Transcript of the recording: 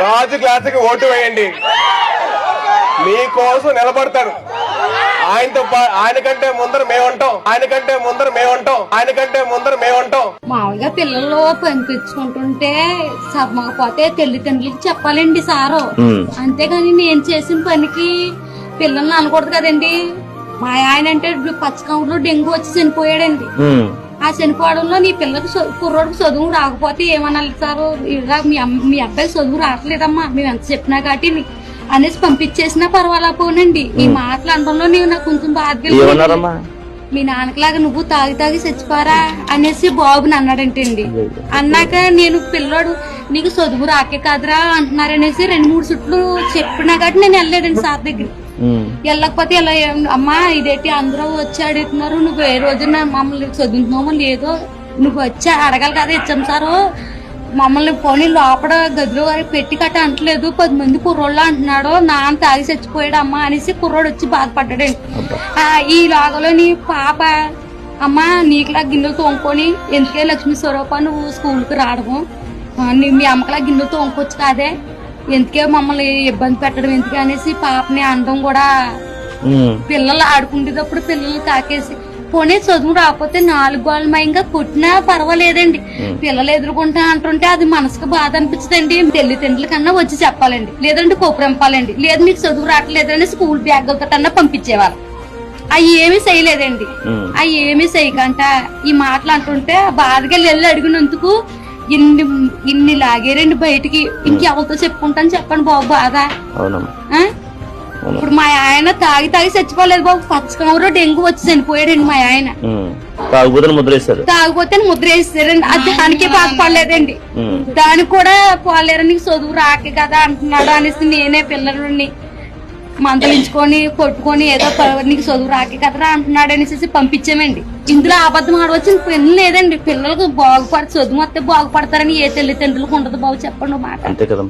గాజు గ్లాసుకి ఓటు వేయండి. మీకోసం నిలబడతాడు ఆయనతో పా- ఆయన కంటే ముందర మేముంటాం. ఆయన కంటే ముందర మేముంటాం. ఆయన కంటే ముందర మేముంటాం. మామూలుగా పిల్లలు పంపించుకుంటుంటే సమ్మకపోతే తల్లిదండ్రులకి చెప్పాలండి సారు. అంతేగాని నేను చేసిన పనికి పిల్లల్ని అనకూడదు కదండి. మా ఆయన అంటే పచ్చకంలో డెంగ్యూ వచ్చి చనిపోయాడండి. ఆ చనిపోవడంలో నీ పిల్లకి చ- కుర్రోడికి చదువు రాకపోతే ఏమనాలి సార్? ఇలా మీ అమ్మ- మీ అబ్బాయి చదువు రావట్లేదమ్మా. మేము ఎంత చెప్పినా కాబట్టి అనేసి పంపించేసినా పర్వాలా పోనండి. ఈ మాటలు అనడంలో నీవు నాకు కొంచెం బాధ మీ నాన్నకిలాగా నువ్వు తాగి తాగి చచ్చిపోరా అనేసి బాబుని అన్నాడంటండి. అన్నాక నేను పిల్లోడు నీకు చదువు రాకే కాదురా అంటున్నారనేసి రెండు మూడు చుట్లు చెప్పినా కాబట్టి నేను వెళ్ళలేదండి సార్ దగ్గర వెళ్ళకపోతే ఇలా అమ్మా ఇదేంటి అందరూ వచ్చి అడుగుతున్నారు నువ్వు ఏ రోజున మమ్మల్ని చదువుతున్నామో లేదో నువ్వు వచ్చి అడగాలి కదా ఇచ్చాం సారు. మమ్మల్ని పోనీ లోపల గదిలో వరకు పెట్టి కట్ట అంటలేదు పది మంది కుర్రోళ్ళు అంటున్నాడు నాన్న తాగి చచ్చిపోయాడు అమ్మా అనేసి కుర్రోడు వచ్చి బాధపడ్డాడండి ఆ, ఈ లాగలో నీ పాప అమ్మా నీకులా గిన్నెలు తోముకొని ఎందుకే లక్ష్మీ స్వరూప నువ్వు స్కూల్కి రావడము? మీ అమ్మకలా గిన్నెలు తోముకోవచ్చు కాదే? ఎందుకే మమ్మల్ని ఇబ్బంది పెట్టడం ఎందుకు అనేసి పాపని అనడం కూడా పిల్లలు ఆడుకునేటప్పుడు పిల్లలు తాకేసి పోనీ చదువు రాకపోతే నాలుగు గోళమయంగా కొట్టినా పర్వాలేదండి. పిల్లలు ఎదుర్కొంటా అంటుంటే అది మనసుకు బాధ అనిపించదండి. తల్లిదండ్రుల కన్నా వచ్చి చెప్పాలండి. లేదంటే కొప్పురంపాలండి లేదు మీకు చదువు రావట్లేదని స్కూల్ బ్యాగులతోటన్నా పంపించేవారు అవి ఏమీ చేయలేదండి. అవి ఏమీ చేయకంట. ఈ మాటలు అంటుంటే బాధగా వెళ్ళి అడిగినందుకు ఇన్ని ఇన్ని లాగేరండి బయటికి ఇంకెవరితో చెప్పుకుంటాను చెప్పండి బాబు బాధ? ఇప్పుడు మా ఆయన తాగి తాగి చచ్చిపోలేదు బాబు. పచ్చకమరు డెంగ్యూ వచ్చి చనిపోయాడండి మా ఆయన. ఉమ్, తాగుబోతుని ముద్రేశారు. తాగిపోతే ముద్ర వేసారండి అది దానికే బాధపడలేదండి. ఉమ్, దానికి కూడా పోలేరు నీకు చదువు రాకే కదా అంటున్నాడు అనేసి నేనే పిల్లలని మందలించుకొని కొట్టుకొని ఏదో నీకు చదువు రాకే కదరా అంటున్నాడు అనేసి పంపించామండి. ఇందులో అబద్ధం ఆడవచ్చు పిల్లలు లేదండి. పిల్లలకు బాగుపడ చదువు వస్తే బాగుపడతారని ఏ తల్లిదండ్రులకు ఉండదు బాబు చెప్పండి మాట. అంతే కదా